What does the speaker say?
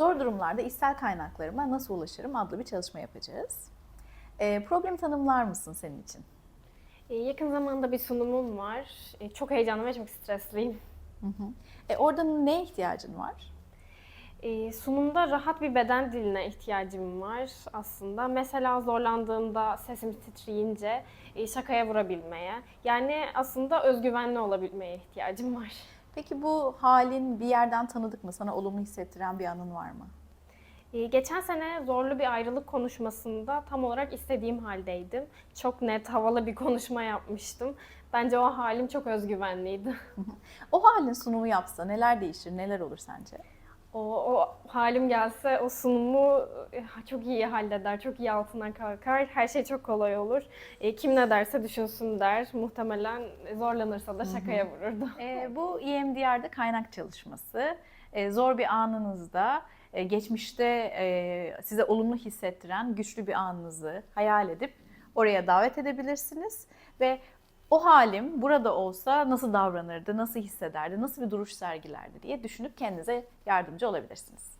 Zor durumlarda içsel kaynaklarıma nasıl ulaşırım adlı bir çalışma yapacağız. Ee, problem tanımlar mısın senin için? Ee, Yakın zamanda bir sunumum var. Ee, Çok heyecanlı ve çok stresliyim. E, orada neye ihtiyacın var? Ee, Sunumda rahat bir beden diline ihtiyacım var aslında. Mesela zorlandığımda, sesim titreyince e, şakaya vurabilmeye. Yani aslında özgüvenli olabilmeye ihtiyacım var. Peki bu halin bir yerden tanıdık mı? Sana olumlu hissettiren bir anın var mı? Ee, Geçen sene zorlu bir ayrılık konuşmasında tam olarak istediğim haldeydim. Çok net, havalı bir konuşma yapmıştım. Bence o halim çok özgüvenliydi. O halin sunumu yapsa neler değişir, neler olur sence? O, o halim gelse o sunumu e, çok iyi halleder, çok iyi altından kalkar. Her şey çok kolay olur. E, kim ne derse düşünsün der. Muhtemelen zorlanırsa da şakaya vururdu. E, bu EMDR'da kaynak çalışması. E, zor bir anınızda, e, geçmişte e, size olumlu hissettiren güçlü bir anınızı hayal edip oraya davet edebilirsiniz. Ve o halim burada olsa nasıl davranırdı, nasıl hissederdi, nasıl bir duruş sergilerdi diye düşünüp kendinize yardımcı olabilirsiniz.